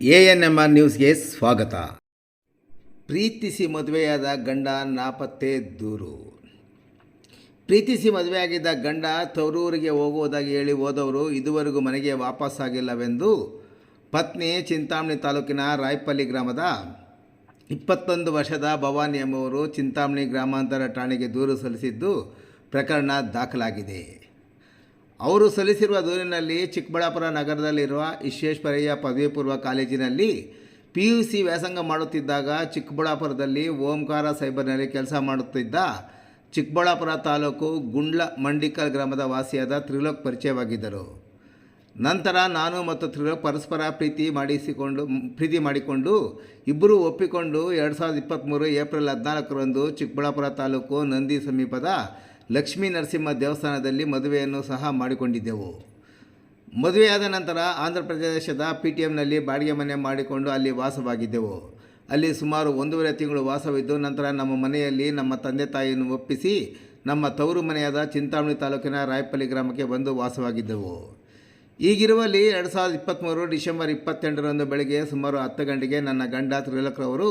A N M R ನ್ಯೂಸ್ಗೆ ಸ್ವಾಗತ. ಪ್ರೀತಿಸಿ ಮದುವೆಯಾದ ಗಂಡ ನಾಪತ್ತೆ ದೂರು. ಪ್ರೀತಿಸಿ ಮದುವೆಯಾಗಿದ್ದ ಗಂಡ ತವರೂರಿಗೆ ಹೋಗುವುದಾಗಿ ಹೇಳಿ ಹೋದವರು ಇದುವರೆಗೂ ಮನೆಗೆ ವಾಪಸ್ಸಾಗಿಲ್ಲವೆಂದು ಪತ್ನಿ ಚಿಂತಾಮಣಿ ತಾಲೂಕಿನ ರಾಯ್ಪಲ್ಲಿ ಗ್ರಾಮದ ಇಪ್ಪತ್ತೊಂದು ವರ್ಷದ ಭವಾನಿ ಎಂಬುವರು ಚಿಂತಾಮಣಿ ಗ್ರಾಮಾಂತರ ಠಾಣೆಗೆ ದೂರು ಸಲ್ಲಿಸಿದ್ದು ಪ್ರಕರಣ ದಾಖಲಾಗಿದೆ. ಅವರು ಸಲ್ಲಿಸಿರುವ ದೂರಿನಲ್ಲಿ ಚಿಕ್ಕಬಳ್ಳಾಪುರ ನಗರದಲ್ಲಿರುವ ವಿಶ್ವೇಶ್ವರಯ್ಯ ಪದವಿ ಪೂರ್ವ ಕಾಲೇಜಿನಲ್ಲಿ ಪಿ ಯು ಸಿ ವ್ಯಾಸಂಗ ಮಾಡುತ್ತಿದ್ದಾಗ ಚಿಕ್ಕಬಳ್ಳಾಪುರದಲ್ಲಿ ಓಂಕಾರ ಸೈಬರ್ನಲ್ಲಿ ಕೆಲಸ ಮಾಡುತ್ತಿದ್ದ ಚಿಕ್ಕಬಳ್ಳಾಪುರ ತಾಲೂಕು ಗುಂಡ್ಲ ಮಂಡಿಕಲ್ ಗ್ರಾಮದ ವಾಸಿಯಾದ ತ್ರಿಲೋಕ್ ಪರಿಚಯವಾಗಿದ್ದರು. ನಂತರ ನಾನು ಮತ್ತು ತ್ರಿಲೋಕ್ ಪರಸ್ಪರ ಪ್ರೀತಿ ಮಾಡಿಸಿಕೊಂಡು, ಪ್ರೀತಿ ಮಾಡಿಕೊಂಡು ಇಬ್ಬರು ಒಪ್ಪಿಕೊಂಡು ಎರಡು ಸಾವಿರದ ಇಪ್ಪತ್ತ್ಮೂರು ಏಪ್ರಿಲ್ ಹದಿನಾಲ್ಕರಂದು ಚಿಕ್ಕಬಳ್ಳಾಪುರ ತಾಲೂಕು ನಂದಿ ಸಮೀಪದ ಲಕ್ಷ್ಮೀ ನರಸಿಂಹ ದೇವಸ್ಥಾನದಲ್ಲಿ ಮದುವೆಯನ್ನು ಸಹ ಮಾಡಿಕೊಂಡಿದ್ದೆವು. ಮದುವೆಯಾದ ನಂತರ ಆಂಧ್ರ ಪ್ರದೇಶದ ಪಿ ಟಿ ಎಮ್ನಲ್ಲಿ ಬಾಡಿಗೆ ಮನೆ ಮಾಡಿಕೊಂಡು ಅಲ್ಲಿ ವಾಸವಾಗಿದ್ದೆವು. ಅಲ್ಲಿ ಸುಮಾರು ಒಂದೂವರೆ ತಿಂಗಳು ವಾಸವಿದ್ದು ನಂತರ ನಮ್ಮ ಮನೆಯಲ್ಲಿ ನಮ್ಮ ತಂದೆ ತಾಯಿಯನ್ನು ಒಪ್ಪಿಸಿ ನಮ್ಮ ತವರು ಮನೆಯಾದ ಚಿಂತಾಮಣಿ ತಾಲೂಕಿನ ರಾಯಪಲ್ಲಿ ಗ್ರಾಮಕ್ಕೆ ಬಂದು ವಾಸವಾಗಿದ್ದೆವು. ಈಗಿರುವಲ್ಲಿ ಎರಡು ಸಾವಿರದ ಇಪ್ಪತ್ತ್ಮೂರು ಡಿಸೆಂಬರ್ ಇಪ್ಪತ್ತೆಂಟರಂದು ಬೆಳಗ್ಗೆ ಸುಮಾರು ಹತ್ತು ಗಂಟೆಗೆ ನನ್ನ ಗಂಡ ತ್ರಿಲಕ್ರವರು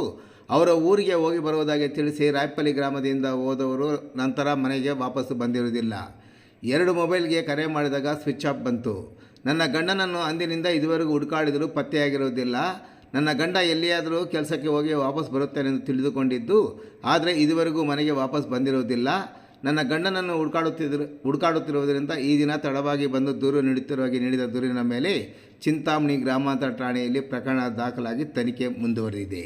ಅವರ ಊರಿಗೆ ಹೋಗಿ ಬರುವುದಾಗಿ ತಿಳಿಸಿ ರಾಯಪಲ್ಲಿ ಗ್ರಾಮದಿಂದ ಹೋದವರು ನಂತರ ಮನೆಗೆ ವಾಪಸ್ಸು ಬಂದಿರುವುದಿಲ್ಲ. ಎರಡು ಮೊಬೈಲ್ಗೆ ಕರೆ ಮಾಡಿದಾಗ ಸ್ವಿಚ್ ಆಫ್ ಬಂತು. ನನ್ನ ಗಂಡನನ್ನು ಅಂದಿನಿಂದ ಇದುವರೆಗೂ ಹುಡುಕಾಡಿದರೂ ಪತ್ತೆಯಾಗಿರುವುದಿಲ್ಲ. ನನ್ನ ಗಂಡ ಎಲ್ಲಿಯಾದರೂ ಕೆಲಸಕ್ಕೆ ಹೋಗಿ ವಾಪಸ್ ಬರುತ್ತೇನೆಂದು ತಿಳಿದುಕೊಂಡಿದ್ದು, ಆದರೆ ಇದುವರೆಗೂ ಮನೆಗೆ ವಾಪಸ್ ಬಂದಿರುವುದಿಲ್ಲ. ನನ್ನ ಗಂಡನನ್ನು ಹುಡುಕಾಡುತ್ತಿದ್ರು, ಹುಡುಕಾಡುತ್ತಿರುವುದರಿಂದ ಈ ದಿನ ತಡವಾಗಿ ಬಂದು ದೂರು ನೀಡುತ್ತಿರುವಾಗಿ ನೀಡಿದ ದೂರಿನ ಮೇಲೆ ಚಿಂತಾಮಣಿ ಗ್ರಾಮಾಂತರ ಠಾಣೆಯಲ್ಲಿ ಪ್ರಕರಣ ದಾಖಲಾಗಿ ತನಿಖೆ ಮುಂದುವರಿದಿದೆ.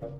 Thank